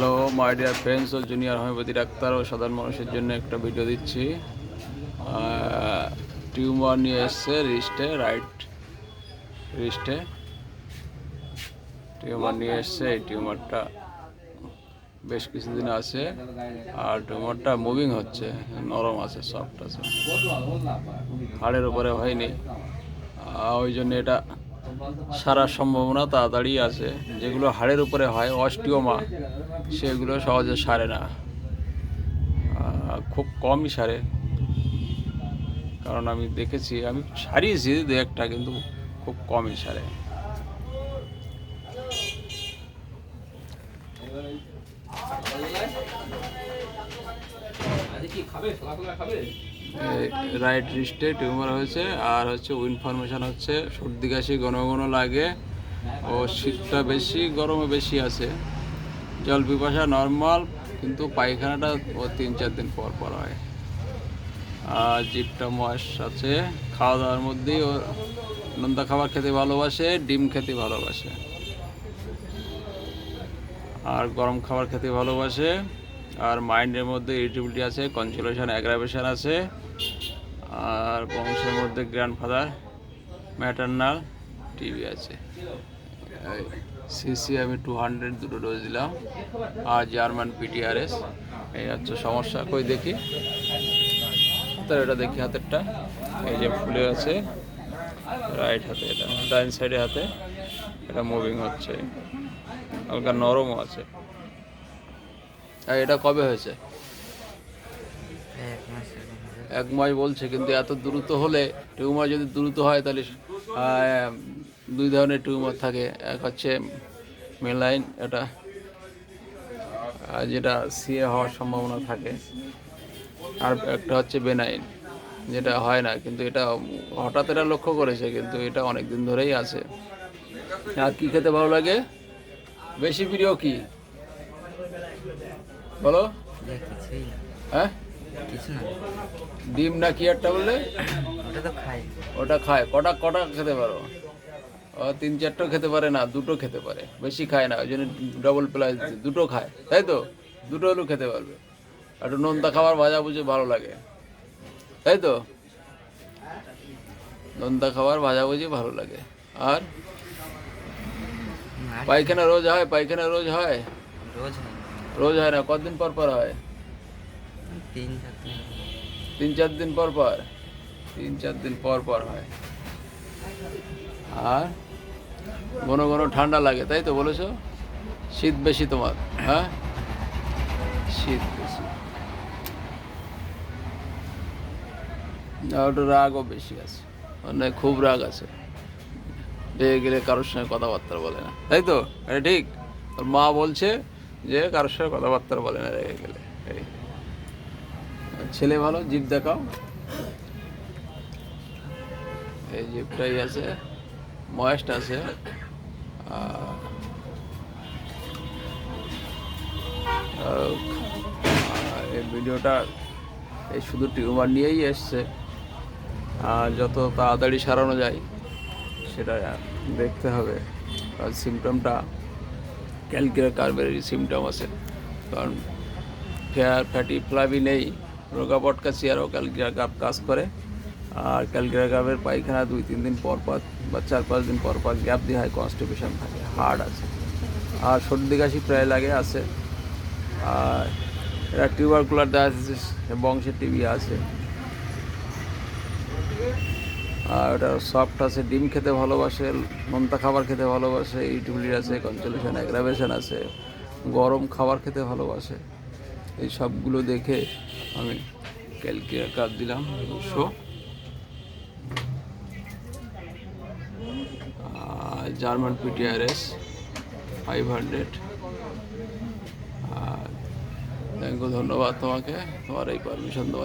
Hello my dear friends ও junior homeopathy doctor ও সাধারণ মানুষের জন্য একটা ভিডিও দিচ্ছি। টিউমার নিয়ে এসছে রিস্টে রাইট রিস্টে টিউমার নিয়ে এসছে, এই টিউমারটা বেশ কিছুদিন আছে, আর টিউমারটা মুভিং হচ্ছে, নরম আছে সফট আছে। হাড়ের উপরে হয়নি। ওই জন্য এটা সারার সম্ভাবনা তাড়াতাড়ি আছে। যেগুলো হাড়ের উপরে হয়, অস্টিওমা, সেগুলো সহজে সারে না। খুব কমই সারে। কারণ আমি দেখেছি, আমি সারিয়েছি দু একটা, কিন্তু খুব কমই সারে। রাইট রিস্টে টিউমার হয়েছে, আর হচ্ছে ইনফরমেশন হচ্ছে, সর্দি, কাশি ঘন ঘন লাগে, ও শীতটা বেশি গরমে বেশি আছে। জল পিপাসা নর্মাল কিন্তু পায়খানাটা ও তিন চার দিন পর পর হয়। আর জিপটা মশ আছে খাওয়া দাওয়ার মধ্যেই ও নোনতা খাবার খেতে ভালোবাসে, ডিম খেতে ভালোবাসে। আর গরম খাবার খেতে ভালোবাসে। আর মাইন্ডের মধ্যে ইরিটেবিলিটি আছে কনসোলেশন অ্যাগ্রাভেশন আছে আর বংশের মধ্যে গ্র্যান্ডফাদার ম্যাটার্নাল টিভি আছে। সিসি আমি টু হান্ড্রেড দুটো ডোজ দিলাম আর জার্মান পিটিআরএস এই হচ্ছে সমস্যা কই দেখি? হাতের এটা দেখি হাতেরটা। এই যে ফুলে আছে রাইট হাতে এটা ডাইন সাইডে হাতে। এটা মুভিং হচ্ছে। হালকা নরমও আছে। আর এটা কবে হয়েছে? এক মাস বলছে কিন্তু এত দ্রুত হলে টিউমার যদি দ্রুত হয় তাহলে দুই ধরনের টিউমার থাকে। এক হচ্ছে মেলাইন এটা যেটা সিএ হওয়ার সম্ভাবনা থাকে। আর একটা হচ্ছে বেনাইন যেটা হয় না কিন্তু এটা হঠাৎ এটা লক্ষ্য করেছে কিন্তু এটা অনেক দিন ধরেই আছে। আর কী খেতে ভালো লাগে? বেশি প্রিয় কি? বলো। হ্যাঁ? ডিম না কি একটা বললে? ওটা তো খাই। ওটা খায়। কটা কটা খেতে পারো? ও তিন চারটেও খেতে পারে না দুটো খেতে পারে। বেশি খায় না ওই জন্য ডবল প্লাস দুটো খায় তাই তো? দুটো হলেও খেতে পারবে। একটু নোনতা খাবার ভাজা বুঝে ভালো লাগে। তাই তো? নোনতা খাবার ভাজা বুঝি ভালো লাগে। আর? আর পায়খানা রোজ হয়? পায়খানা রোজ হয়? রোজ হয় রোজ হয় না? কতদিন পর পর হয়? তিন চার দিন। তিন চার দিন পর পর? তিন চার দিন পর পর হয়। আর ঘন ঘন ঠান্ডা লাগে তাই তো বলেছ? শীত বেশি তোমার হ্যাঁ? শীত বেশি। ওটা রাগও বেশি আছে মানে খুব রাগ আছে। রেগে গেলে কারোর সঙ্গে কথাবার্তা বলে না তাই তো? এটা ঠিক? ওর মা বলছে যে কারোর সাথে কথাবার্তা বলে না রেগে গেলে। ছেলে ভালো জিপ দেখাও। এই জিপটাই আছে, ময়েস্ট আছে। এই ভিডিওটা এই শুধু টিউমার নিয়েই এসছে। আর যত তাড়াতাড়ি সারানো যায়, সেটা দেখতে হবে। আর সিমটমটা ক্যালকিরা কার্বেরই সিমটম আছে। কারণ ফেয়ার ফ্যাটি ফ্লাভি নেই রোগা পটকা চেয়ারও ক্যালকিরা কাপ কাজ করে। আর ক্যালকিরা কাপের পায়খানা দুই, তিন দিন পর পর বা চার, পাঁচ দিন পর পর গ্যাপ দিয়ে হয় কনস্টিপেশন থাকে হার্ড আছে। আর সর্দি কাশি প্রায় লাগে আছে। আর এরা টিউবারকুলার ডায়ালিসিস বংশের টিভি আছে। আর ওটা সফট আছে, ডিম খেতে ভালোবাসে, নোনতা খাবার খেতে ভালোবাসে ইউটিউবলি আছে কনসোলেশন অ্যাগ্রাভেশন আছে, গরম খাবার খেতে ভালোবাসে। এই সবগুলো দেখে আমি ক্যালকিয়া কাপ দিলাম, দুশো। জার্মান পিটিআরএস ফাইভ হান্ড্রেড আর থ্যাংক ধন্যবাদ তোমাকে, তোমার এই পারমিশন দেওয়া